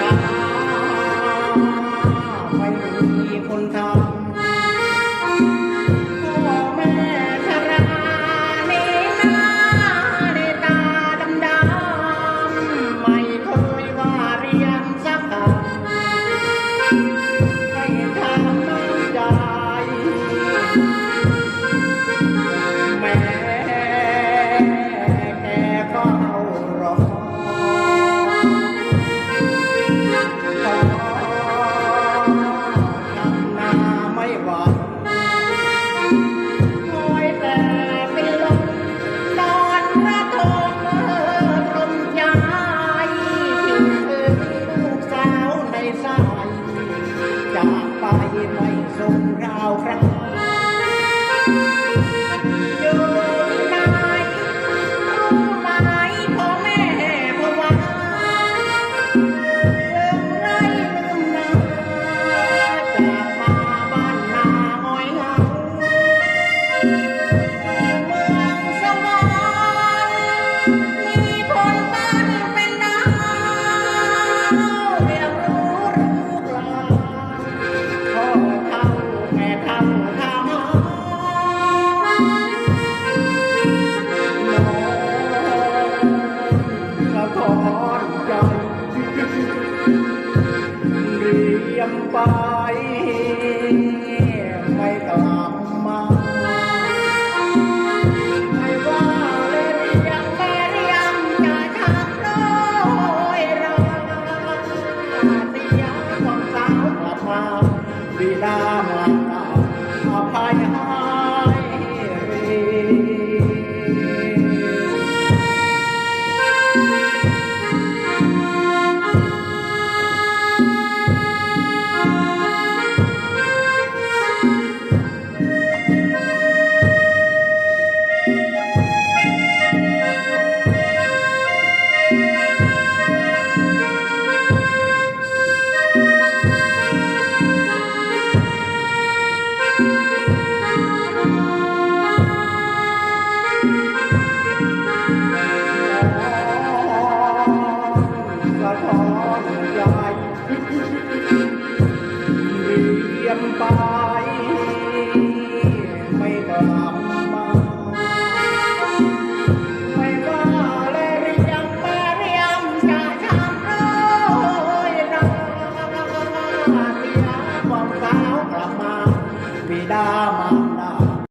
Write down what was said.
นาไม่มีคนทา ทรงราวครั้งโยมนายรู้ไหมพ่อแม่พะวาเรื่องไรลืมนาแต่มาบ้านนาหอยเหงเมืองสวรร Yampa. เรียมไป ไม่กลับมา ไม่ว่าเลยเรียมไเรียมจะทำเลยนะเสียความสาวกลับมาบิดามา